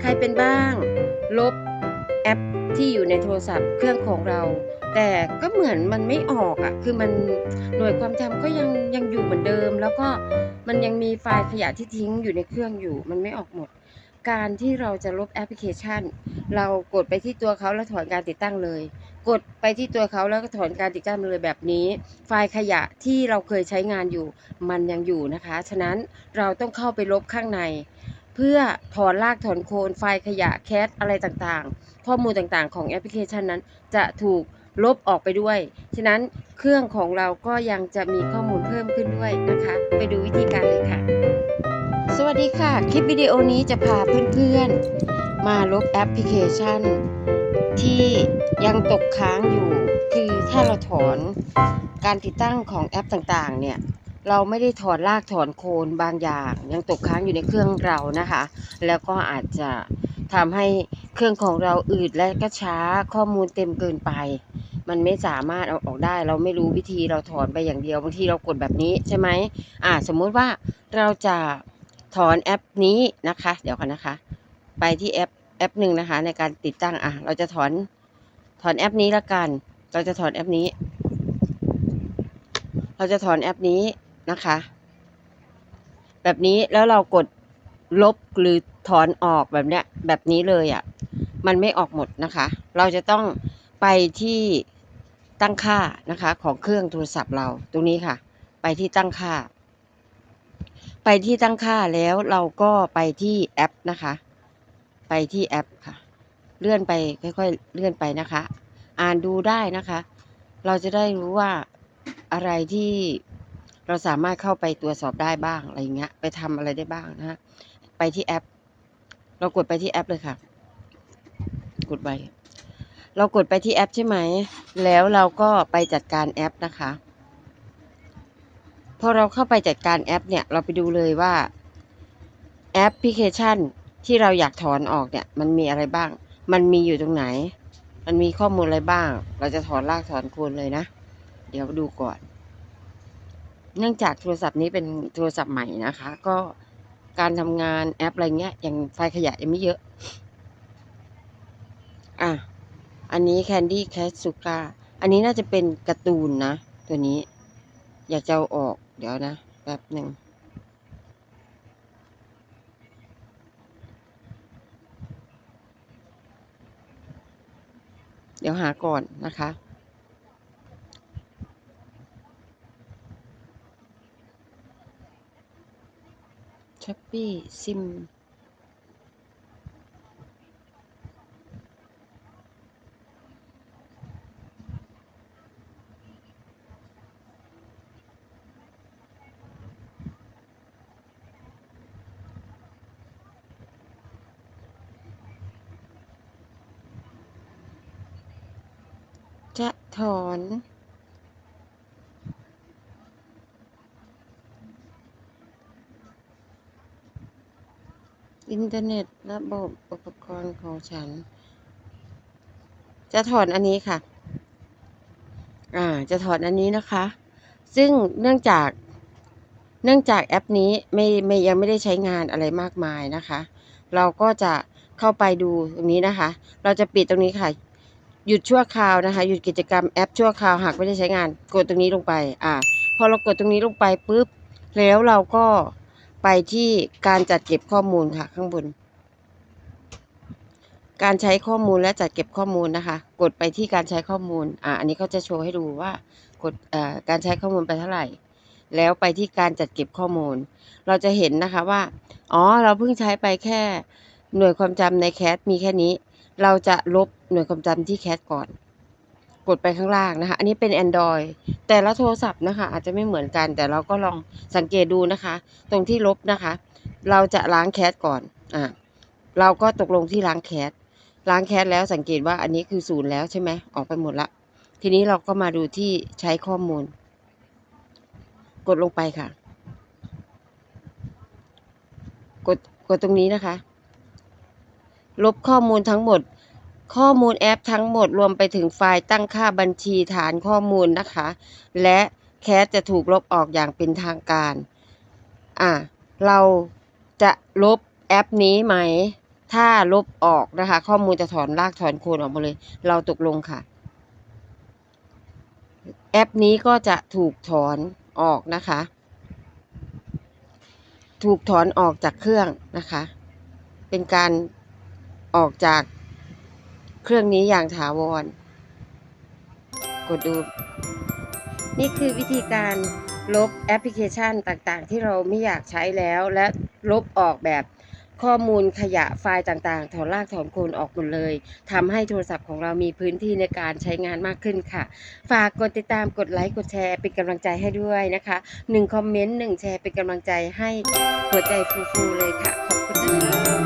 ใครเป็นบ้าง ลบแอปที่อยู่ในโทรศัพท์เครื่องของเรา แต่ก็เหมือนมันไม่ออกอะ่ะ คือมันหน่วยความจำก็ยังยังอยู่เหมือนเดิม แล้วก็มันยังมีไฟล์ขยะที่ทิ้งอยู่ในเครื่องอยู่ มันไม่ออกหมด การที่เราจะลบแอปพลิเคชัน เรากดไปที่ตัวเขาแล้วถอนการติดตั้งเลย กดไปที่ตัวเขาแล้วก็ถอนการติดตั้งเลยแบบนี้ ไฟล์ขยะที่เราเคยใช้งานอยู่ มันยังอยู่นะคะ ฉะนั้นเราต้องเข้าไปลบข้างใน เพื่อถอนรากถอนโคนไฟล์ขยะแคสอะไรต่างๆ ข้อมูลต่างๆ ของแอปพลิเคชันนั้น จะถูกลบออกไปด้วย ฉะนั้นเครื่องของเราก็ยังจะมีข้อมูลเพิ่มขึ้นด้วยนะคะ ไปดูวิธีการเลยค่ะ วัสดีค่ะ คลิปวิดีโอนี้จะพาเพื่อนๆ มาลบแอปพลิเคชัน ที่ยังตกค้างอยู่ คือถ้าเราถอนการติดตั้งของแอปต่างๆ เนี่ย เราไม่ได้ถอนรากถอนโคนบางอย่าง ยังตกค้างอยู่ในเครื่องเรานะคะ แล้วก็อาจจะทำให้เครื่องของเราอืดและก็ช้าข้อมูลเต็มเกินไป มันไม่สามารถเอาออกได้ เราไม่รู้วิธีเราถอนไปอย่างเดียวบางทีเรากดแบบนี้ใช่ไหมอ่า สมมุติว่าเราจะ ถอนแอปนี้นะคะ เดี๋ยวกันนะคะ ไปที่แอปแอปหนึ่งนะคะ ในการติดตั้งอะ เราจะถอนถอนแอปนี้ละกัน เราจะถอนแอปนี้ เราจะถอนแอปนี้นะคะ แบบนี้แล้วเรากดลบหรือถอนออกแบบเนี้ยแบบนี้เลยอะ่ะ มันไม่ออกหมดนะคะ เราจะต้องไปที่ตั้งค่านะคะ ของเครื่องโทรศัพท์เราตรงนี้ค่ะ ไปที่ตั้งค่า ไปที่ตั้งค่าแล้วเราก็ไปที่แอปนะคะ ไปที่แอปค่ะ เลื่อนไปค่อยๆเลื่อนไปนะคะ อ่านดูได้นะคะ เราจะได้รู้ว่าอะไรที่เราสามารถเข้าไปตรวจสอบได้บ้างอะไรเงี้ย ไปทำอะไรได้บ้างนะฮะไปที่แอป เรากดไปที่แอปเลยค่ะ กดไปเรากดไปที่แอปใช่ไหม แล้วเราก็ไปจัดการแอปนะคะ พอเราเข้าไปจัดการแอปเนี่ย เราไปดูเลยว่าแอปพลิเคชันที่เราอยากถอนออกเนี่ย มันมีอะไรบ้าง มันมีอยู่ตรงไหน มันมีข้อมูลอะไรบ้าง เราจะถอนรากถอนโคนเลยนะ เดี๋ยวดูก่อน เนื่องจากโทรศัพท์นี้เป็นโทรศัพท์ใหม่นะคะ ก็การทำงานแอปอะไรเงี้ยยังไฟล์ขยะยังไม่เยอะ อะ อันนี้ Candy Cat s u k a อันนี้น่าจะเป็นการ์ตูนนะ ตัวนี้ อยากจะเอาออก เดี๋ยวนะแป๊บหนึ่งเดี๋ยวหาก่อนนะคะช้อปปี้ซิม จะ ถอน อินเทอร์เน็ตระบบอุปกรณ์ของฉัน จะถอนอันนี้ค่ะ อ่า จะถอนอันนี้นะคะ ซึ่งเนื่องจาก เนื่องจากแอปนี้ไม่ไม่ยังไม่ได้ใช้งานอะไรมากมายนะคะ เราก็จะเข้าไปดูตรงนี้นะคะ เราจะปิดตรงนี้ค่ะ หยุดชั่วคราวนะคะ หยุดกิจกรรมแอปชั่วคราวหากไม่ได้ใช้งาน กดตรงนี้ลงไป อ่า พอเรากดตรงนี้ลงไปปุ๊บ แล้วเราก็ไปที่การจัดเก็บข้อมูลค่ะ ข้างบน การใช้ข้อมูลและจัดเก็บข้อมูลนะคะ กดไปที่การใช้ข้อมูล อ่า อันนี้เขาจะโชว์ให้ดูว่ากดอ่อการใช้ข้อมูลไปเท่าไหร่ แล้วไปที่การจัดเก็บข้อมูล เราจะเห็นนะคะว่า อ๋อ เราเพิ่งใช้ไปแค่หน่วยความจำในแคสมีแค่นี้ เราจะลบหน่วยความจำที่แคสก่อน กดไปข้างล่างนะคะ อันนี้เป็น Android แต่ละโทรศัพท์นะคะ อาจจะไม่เหมือนกัน แต่เราก็ลองสังเกตดูนะคะ ตรงที่ลบนะคะ เราจะล้างแคสก่อน อ่าเราก็ตกลงที่ล้างแคสล้างแคสแล้วสังเกตว่าอันนี้คือศูนย์แล้วใช่ไหมออกไปหมดละ ทีนี้เราก็มาดูที่ใช้ข้อมูล กดลงไปค่ะ กดกดตรงนี้นะคะ ลบข้อมูลทั้งหมด ข้อมูลแอปทั้งหมดรวมไปถึงไฟล์ตั้งค่าบัญชีฐานข้อมูลนะคะ และแคสจะถูกลบออกอย่างเป็นทางการ อ่าเราจะลบแอปนี้ไหม ถ้าลบออกนะคะ ข้อมูลจะถอนรากถอนโคนออกมาเลย เราตกลงค่ะ แอปนี้ก็จะถูกถอนออกนะคะ ถูกถอนออกจากเครื่องนะคะ เป็นการ ออกจากเครื่องนี้อย่างถาวร กดดู นี่คือวิธีการลบแอปพลิเคชันต่างๆ ที่เราไม่อยากใช้แล้ว และลบออกแบบข้อมูลขยะไฟล์ต่างๆ ถอนรากถอนโคนออกหมดเลยทำให้โทรศัพท์ของเรามีพื้นที่ในการใช้งานมากขึ้นค่ะ ฝากกดติดตามกดไลค์กดแชร์เป็นกำลังใจให้ด้วยนะคะหนึ่งคอมเมนต์หนึ่งแชร์เป็นกำลังใจให้หัวใจฟูๆเลยค่ะ ขอบคุณนะคะ